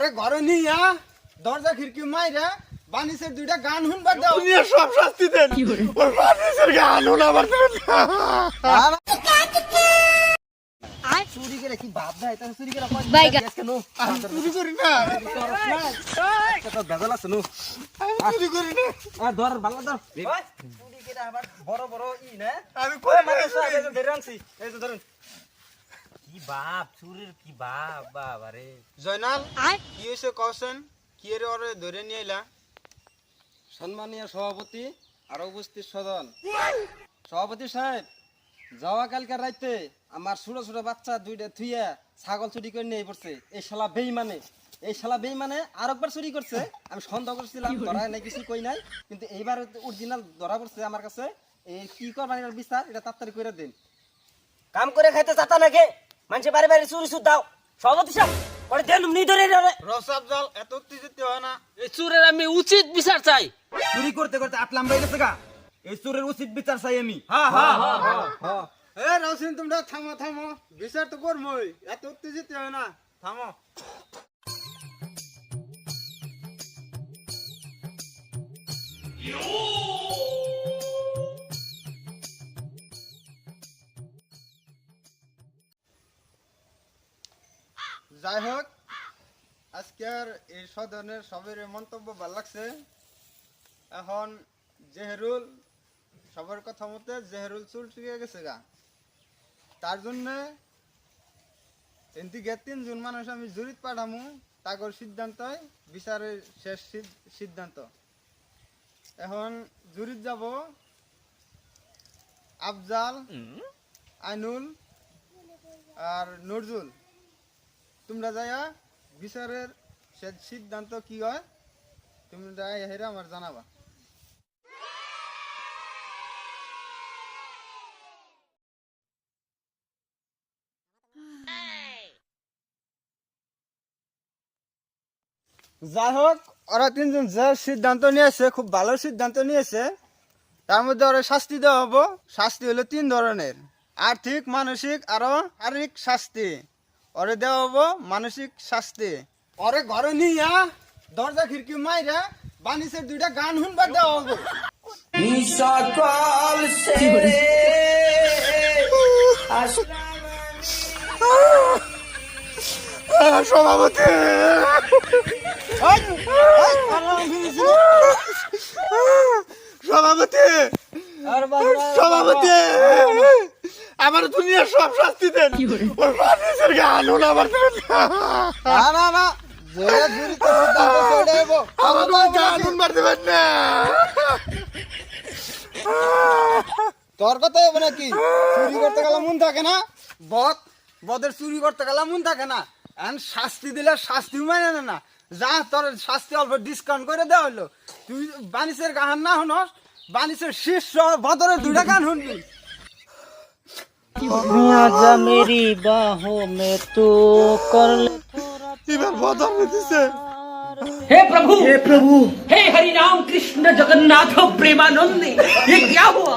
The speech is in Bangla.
আরে ঘরে নিয়া দরজা খিড়কি মাইরা বানিসের দুইটা গান শুনবার দাও। দুনিয়া সব শাস্তি দেন। ওই মানুষের গান আমার চুরি করে কি ভাব দেয় তা চুরি করে বাইগা। কেন চুরি করি না। তো বেজাল আছে নো? চুরি করি না। আর ধর ভালো ধর। চুরি করে আবার বড় বড় ই না? আমি কই ধরে আনছি এই যে ধরুন। কি বাপ চুরির কি বাপ বাবা রে জয়নাল কি হয়েছে কওছেন কি এর ওরে ধরে নিয়ে এলা সম্মানীয় সভাপতি আর উপস্থিত সদন সভাপতি সাহেব যাওয়া কালকে রাইতে আমার ছোট ছোট বাচ্চা দুইটা থুইয়া ছাগল চুরি করে নিয়ে পড়ছে। এই শালা বেইমানে। এই শালা বেইমানে আর একবার চুরি করছে। আমি সন্দেহ করছিলাম ধরা নাই কিছু কই নাই। কিন্তু এইবার অরিজিনাল ধরা পড়ছে আমার কাছে। এই কি করবার বিচার? এটা তাড়াতাড়ি করে দিন। কাম করে খাইতে চাতা নাকি? মানুষে বাড়ি বাড়ি চুরি সুদ দাও। সভাপতি সাহেব পরে দেন নি ধরে রে রসাব জল এত উত্তেজিত হয় না। এই চুরের আমি উচিত বিচার চাই। চুরি করতে করতে আটলাম বাইরে থেকে এই চুরের উচিত বিচার চাই আমি। এ রসিন তোমরা থামো থামো। বিচার তো করমই এত উত্তেজিত হয় না। থামো। যাই হোক আজকের এই সদনের সবের মন্তব্য ভালো লাগছে। এখন জেহরুল সবার কথা মতে জেহরুল চুল চুকিয়ে গেছে গা। তার জন্য এদিকে তিনজন মানুষ আমি জুরিত পাঠামু তাগর সিদ্ধান্ত বিচারের শেষ সিদ্ধান্ত। এখন জুরিত যাব আফজাল আইনুল আর নজরুল। তোমরা যাইয়া বিচারের সিদ্ধান্ত কি হয়, তোমরা হেরে আমার জানাবা। যাই হোক, ওরা তিনজন যে সিদ্ধান্ত নিয়েছে, খুব ভালো সিদ্ধান্ত নিয়েছে, তার মধ্যে ওরা শাস্তি দেওয়া হব। শাস্তি হলো তিন ধরনের, আর্থিক, মানসিক, আরও শারীরিক শাস্তি। ওরে দেওয়া হব মানসিক শাস্তি। ওরে ঘরে নিয়া দরজা খিড়কি মাইরা বানিসের দুইটা গান শুনবার দেওয়া হব সভাপতি। সভাপতি। সভাপতি। আমার দুনিয়া সব শাস্তি দেন। ওই মানুষের গান হলো আমার না না না। আমার না। তোর কথা হবে নাকি? চুরি করতে গেলে মন থাকে না? বদ বদের চুরি করতে গেলে মন থাকে না। এখন শাস্তি দিলে শাস্তি মানে না না। যা তোর শাস্তি অল্প ডিসকাউন্ট করে দেওয়া হলো। তুই বানিসের গান না শুনস বানিসের শীর্ষ বদরের দুইটা গান শুনবি। आजा मेरी बाहों में तू कर ले। इधर बहुत दिसे हे प्रभु! हे प्रभु! हे हरि राम कृष्ण जगन्नाथ प्रेमानंद ये क्या हुआ?